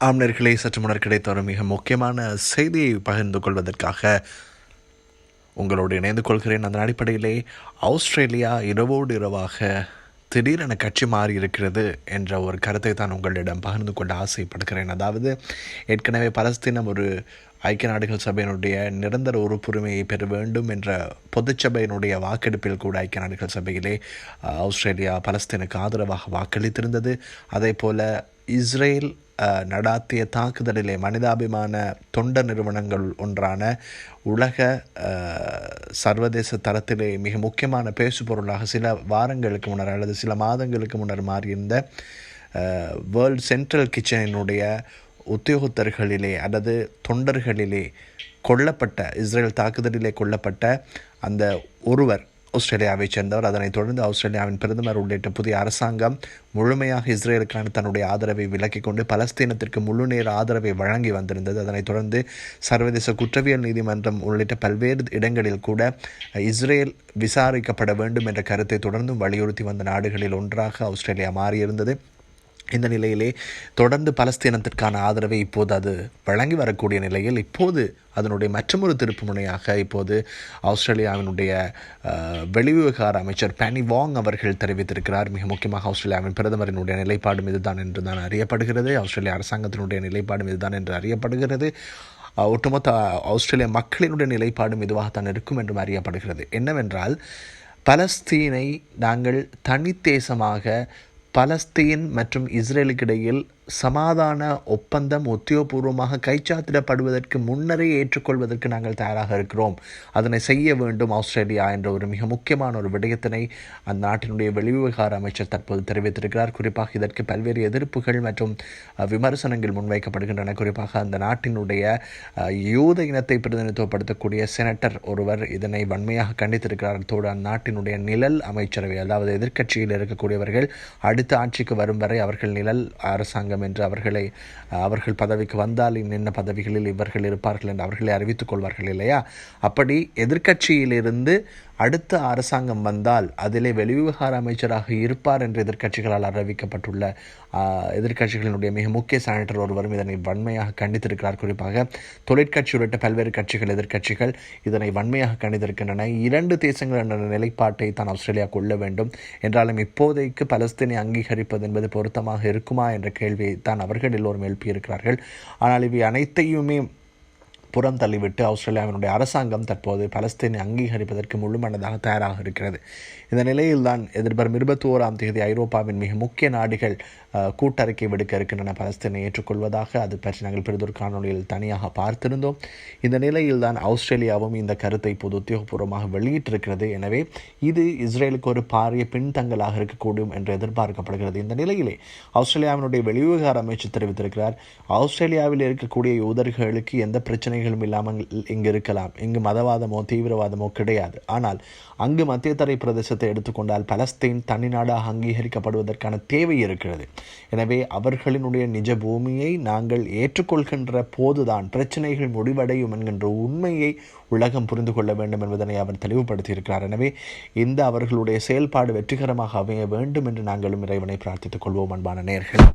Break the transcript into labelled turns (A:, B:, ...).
A: ஆம்னர்களே சற்று முன்னர் கிடைத்த ஒரு மிக முக்கியமான செய்தியை பகிர்ந்து கொள்வதற்காக உங்களோடு இணைந்து கொள்கிறேன் அதன் அடிப்படையிலே ஆஸ்திரேலியா இரவோடு இரவாக திடீரென கட்சி மாறி இருக்கிறது என்ற ஒரு கருத்தை தான் உங்களிடம் பகிர்ந்து கொண்டு ஆசைப்படுகிறேன். அதாவது ஏற்கனவே பலஸ்தீனம் ஒரு ஐக்கிய நாடுகள் சபையினுடைய நிரந்தர உறுப்புரிமையை பெற வேண்டும் என்ற பொதுச்சபையினுடைய வாக்கெடுப்பில் கூட ஐக்கிய நாடுகள் சபையிலே ஆஸ்திரேலியா பலஸ்தீனுக்கு ஆதரவாக வாக்களித்திருந்தது. அதே போல் இஸ்ரேல் நடாத்திய தாக்குதலிலே மனிதாபிமான தொண்டர் நிறுவனங்கள் ஒன்றான உலக சர்வதேச தரத்திலே மிக முக்கியமான பேசுபொருளாக சில வாரங்களுக்கு முன்னர் அல்லது சில மாதங்களுக்கு முன்னர் மாறியிருந்த வேர்ல்ட் சென்ட்ரல் கிச்சனினுடைய உத்தியோகத்தர்களிலே அல்லது தொண்டர்களிலே கொல்லப்பட்ட இஸ்ரேல் தாக்குதலிலே கொல்லப்பட்ட அந்த ஒருவர் ஆஸ்திரேலியாவைச் சேர்ந்தவர். அதனைத் தொடர்ந்து ஆஸ்திரேலியாவின் பிரதமர் உள்ளிட்ட புதிய அரசாங்கம் முழுமையாக இஸ்ரேலுக்கான தன்னுடைய ஆதரவை விலக்கிக் கொண்டு பலஸ்தீனத்திற்கு முழு நேர ஆதரவை வழங்கி வந்திருந்தது. அதனைத் தொடர்ந்து சர்வதேச குற்றவியல் நீதிமன்றம் உள்ளிட்ட பல்வேறு இடங்களில் கூட இஸ்ரேல் விசாரிக்கப்பட வேண்டும் என்ற கருத்தை தொடர்ந்தும் வலியுறுத்தி வந்த நாடுகளில் ஒன்றாக ஆஸ்திரேலியா மாறியிருந்தது. இந்த நிலையிலே தொடர்ந்து பலஸ்தீனத்திற்கான ஆதரவை இப்போது அது வழங்கி வரக்கூடிய நிலையில் இப்போது அதனுடைய மற்றொரு திருப்பு முனையாக இப்போது ஆஸ்திரேலியாவினுடைய வெளிவிவகார அமைச்சர் பேனி வாங் அவர்கள் தெரிவித்திருக்கிறார். மிக முக்கியமாக ஆஸ்திரேலியாவின் பிரதமரினுடைய நிலைப்பாடும் இதுதான் என்று தான் அறியப்படுகிறது. ஆஸ்திரேலிய அரசாங்கத்தினுடைய நிலைப்பாடும் இதுதான் என்று அறியப்படுகிறது. ஒட்டுமொத்த ஆஸ்திரேலிய மக்களினுடைய நிலைப்பாடும் இதுவாகத்தான் இருக்கும் என்றும் அறியப்படுகிறது. என்னவென்றால் பலஸ்தீனை நாங்கள் தனித்தேசமாக பலஸ்தீன் மற்றும் இஸ்ரேலுக்கு இடையில் சமாதான ஒப்பந்தம் உத்தியோகபூர்வமாக கைச்சாத்திடப்படுவதற்கு முன்னரே ஏற்றுக்கொள்வதற்கு நாங்கள் தயாராக இருக்கிறோம். அதனை செய்ய வேண்டும். ஆஸ்திரேலியா என்ற ஒரு மிக முக்கியமான ஒரு விடயத்தினை அந்த நாட்டினுடைய வெளிவிவகார அமைச்சர் தற்போது தெரிவித்திருக்கிறார். குறிப்பாக இதற்கு பல்வேறு எதிர்ப்புகள் மற்றும் விமர்சனங்கள் முன்வைக்கப்படுகின்றன. குறிப்பாக அந்த நாட்டினுடைய யூத இனத்தை பிரதிநிதித்துவப்படுத்தக்கூடிய செனட்டர் ஒருவர் இதனை வன்மையாக கண்டித்திருக்கிறார். அத்தோடு அந்நாட்டினுடைய நிழல் அமைச்சரவை அதாவது எதிர்க்கட்சியில் இருக்கக்கூடியவர்கள் அடுத்த ஆட்சிக்கு வரும் வரை அவர்கள் நிழல் அரசாங்கம் என்று அவர்களை அவர்கள் பதவிக்கு வந்தால் என்னென்ன பதவிகளில் இவர்கள் இருப்பார்கள் என்று அவர்களை அறிவித்துக் கொள்வார்கள் இல்லையா? அப்படி எதிர்க்கட்சியிலிருந்து அடுத்த அரசாங்கம் வந்தால் அதிலே வெளிவிவகார அமைச்சராக இருப்பார் என்று எதிர்க்கட்சிகளால் அறிவிக்கப்பட்டுள்ள எதிர்க்கட்சிகளினுடைய மிக முக்கிய செனட்டர் ஒருவரும் இதனை வன்மையாக கண்டித்திருக்கிறார். குறிப்பாக தொழிற்கட்சி உள்ளிட்ட பல்வேறு கட்சிகள் எதிர்க்கட்சிகள் இதனை வன்மையாக கண்டித்திருக்கின்றன. இரண்டு தேசங்கள் என்ற நிலைப்பாட்டை தான் ஆஸ்திரேலியா கொள்ள வேண்டும். என்றாலும் இப்போதைக்கு பலஸ்தீனை அங்கீகரிப்பது என்பது பொருத்தமாக இருக்குமா என்ற கேள்வியை தான் அவர்கள் எல்லோரும் எழுப்பியிருக்கிறார்கள். ஆனால் இவை அனைத்தையுமே புறம் தள்ளிவிட்டு ஆஸ்திரேலியாவினுடைய அரசாங்கம் தற்போது பலஸ்தீனை அங்கீகரிப்பதற்கு முழுமனதாக தயாராக இருக்கிறது. இந்த நிலையில்தான் எதிர்வரும் இருபத்தி ஓராம் தேதி ஐரோப்பாவின் மிக முக்கிய நாடுகள் கூட்டறிக்கை விடுக்க இருக்கின்றன. பலஸ்தீனை ஏற்றுக்கொள்வதாக அது பற்றி நாங்கள் பெரிதொரு காணொலியில் தனியாக பார்த்திருந்தோம். இந்த நிலையில்தான் ஆஸ்திரேலியாவும் இந்த கருத்தை பொது உத்தியோகபூர்வமாக வெளியிட்டிருக்கிறது. எனவே இது இஸ்ரேலுக்கு ஒரு பாரிய பின்தங்கலாக இருக்கக்கூடும் என்று எதிர்பார்க்கப்படுகிறது. இந்த நிலையிலே ஆஸ்திரேலியாவினுடைய வெளிவிவகார அமைச்சர் தெரிவித்திருக்கிறார். ஆஸ்திரேலியாவில் இருக்கக்கூடிய யூதர்களுக்கு எந்த பிரச்சனைகளும் இல்லாமல் இங்கு இருக்கலாம். இங்கு மதவாதமோ தீவிரவாதமோ கிடையாது. ஆனால் அங்கு மத்திய தரை பிரதேசத்தை எடுத்துக்கொண்டால் பலஸ்தீன் தனிநாடாக அங்கீகரிக்கப்படுவதற்கான தேவை இருக்கிறது. எனவே அவர்களினுடைய நிஜ பூமியை நாங்கள் ஏற்றுக்கொள்கின்ற போதுதான் பிரச்சனைகள் முடிவடையும் என்கின்ற உண்மையை உலகம் புரிந்து கொள்ள வேண்டும் என்பதனை அவர் தெளிவுபடுத்தியிருக்கிறார். எனவே இந்த அவர்களுடைய செயல்பாடு வெற்றிகரமாக அமைய வேண்டும் என்று நாங்களும் இறைவனை பிரார்த்தித்துக் கொள்வோம் அன்பான நேர்கள்